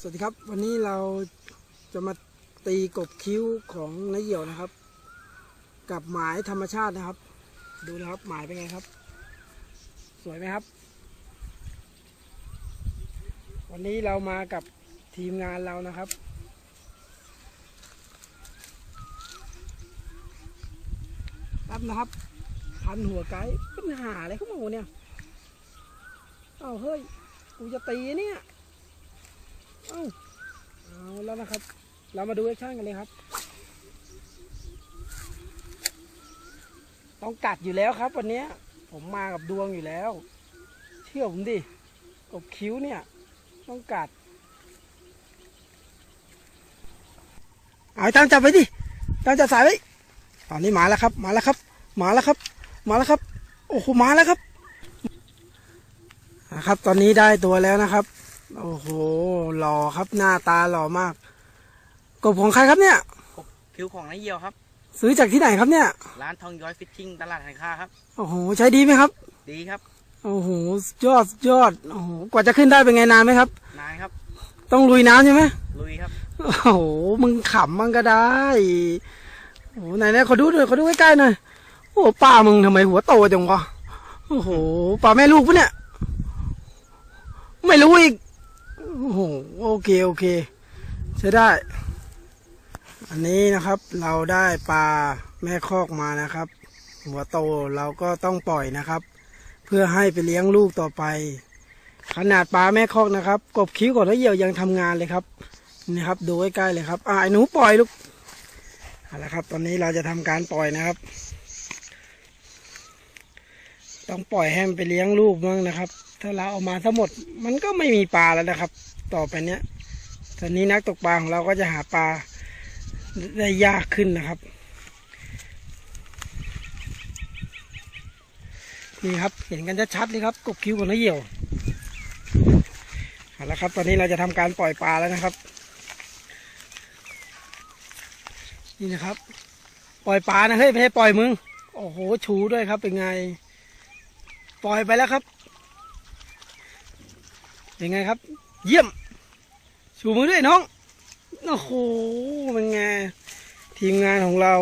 สวัสดีครับ วันนี้เราจะมาตีกบคิ้วของนายเหี่ยวนะครับ กับหมายธรรมชาตินะครับ ดูนะครับหมายเป็นไงครับ สวยไหมครับ วันนี้เรามากับทีมงานเรานะครับ รับนะครับพันหัวไกด์ปัญหาอะไรเข้ามาเนี่ย เอ้าเฮ้ย กูจะตีเนี่ย เอ้าเอาแล้วนะครับ เรามาดูแอคชั่นกันเลยครับ ต้องกัดอยู่แล้วครับวันนี้ผมมากับดวงอยู่แล้ว เชื่อผมดิกบคิ้วเนี่ย ต้องกัด เอาตั้งจับไว้ดิตั้งจับสายไว้ตอนนี้มาแล้วครับ มาแล้วครับ มาแล้วครับ มาแล้วครับ โอ้โหมาแล้วครับนะครับ ตอนนี้ได้ตัวแล้วนะครับ โอ้โหหล่อครับหน้าตาหล่อมาก กบของใครครับเนี่ยคิวของนายเยียวครับ ซื้อจากที่ไหนครับเนี่ย ร้านทองย้อยฟิชชิ่งตลาดหันค่าครับ โอ้โห ใช้ดีไหมครับ ดีครับ โอ้โหสุดยอดสุดยอดโอ้โหกว่าจะขึ้นได้เป็นไงนานไหมครับ นานครับ ต้องลุยน้ำใช่ไหมลุยครับ โอ้โหมึงขำมันก็ได้โอ้โหไหนๆขอดูหน่อยขอดูใกล้ๆหน่อยโอ้ป้ามึงทำไมหัวโตจังวะโอ้โหป้าแม่ลูกปะเนี่ย ไม่รู้อีกโอ้โหโอเคโอเคใช้ได้ อันนี้นะครับเราได้ปลาแม่คอกมานะครับ หัวโตเราก็ต้องปล่อยนะครับ เพื่อให้ไปเลี้ยงลูกต่อไป ขนาดปลาแม่คอกนะครับ กบคิ้วก่อนแล้วเหยี่ยวยังทำงานเลยครับนี่ครับดูใกล้ๆเลยครับอ่าไอหนูปล่อยลูกเอาละครับ ตอนนี้เราจะทำการปล่อยนะครับ ต้องปล่อยให้มันไปเลี้ยงลูกบ้างนะครับ ถ้าเราเอามาทั้งหมด มันก็ไม่มีปลาแล้วนะครับ ต่อไปเนี้ยตอนนี้นักตกปลาของเราก็จะหาปลาได้ยากขึ้นนะครับนี่ครับเห็นกันชัดๆเลยครับกบคิ้วของนาเหี่ยวเอาละครับ ตอนนี้เราจะทำการปล่อยปลาแล้วนะครับ นี่นะครับ ปล่อยปลานะเฮ้ยไม่ใช่ปล่อยมึงโอ้โหชูด้วยครับเป็นไง ปล่อยไปแล้วครับ เป็นไงครับ เยี่ยม ชูมือด้วยน้อง โอ้โหเป็นไง ทีมงานของเรา